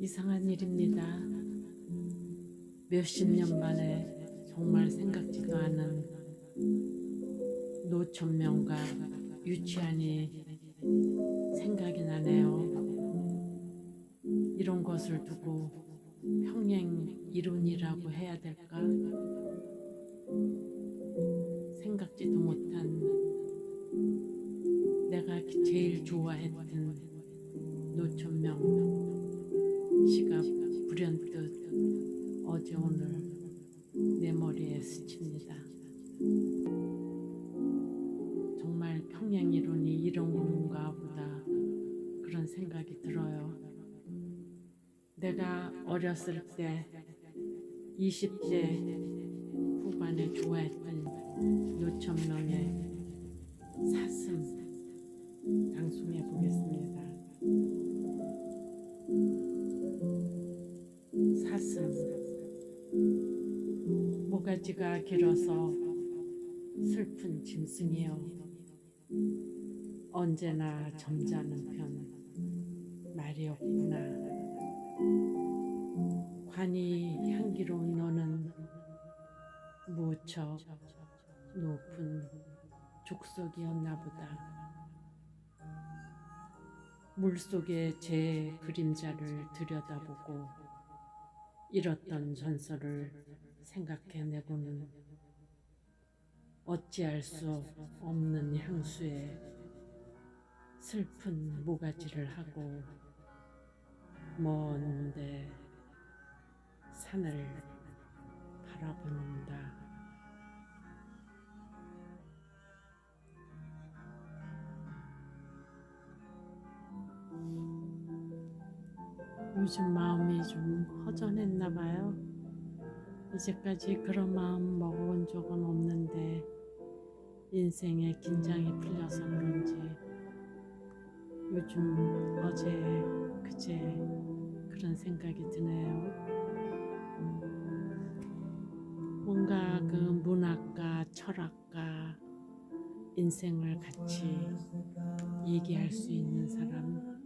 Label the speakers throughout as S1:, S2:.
S1: 이상한 일입니다. 몇십 년 만에 정말 생각지도 않은 노천명과 유치한이 생각이 나네요. 이런 것을 두고 평행 이론이라고 해야 될까? 생각지도 못한 내가 제일 좋아했던 노천명 어제 오늘 내 머리에 스칩니다. 정말 평행 이론이 이런 건가 보다 그런 생각이 들어요. 내가 어렸을 때 20대 후반에 좋아했던 노천명의 사슴 방송해 보겠습니다. 모가지가 길어서 슬픈 짐승이요 언제나 점잖은 편 말이 없구나. 관이 향기로운 너는 무척 높은 족속이었나 보다. 물속에 제 그림자를 들여다보고 잃었던 전설을 생각해내고는 어찌할 수 없는 향수에 슬픈 모가지를 하고 먼데 산을 바라보는다. 요즘 마음이 좀 허전했나 봐요. 이제까지 그런 마음 먹어본 적은 없는데 인생에 긴장이 풀려서 그런지 요즘 어제 그제 그런 생각이 드네요. 뭔가 그 문학과 철학과 인생을 같이 얘기할 수 있는 사람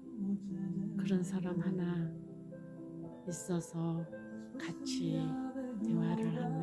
S1: 그런 사람 하나 있어서 같이 대화를 하면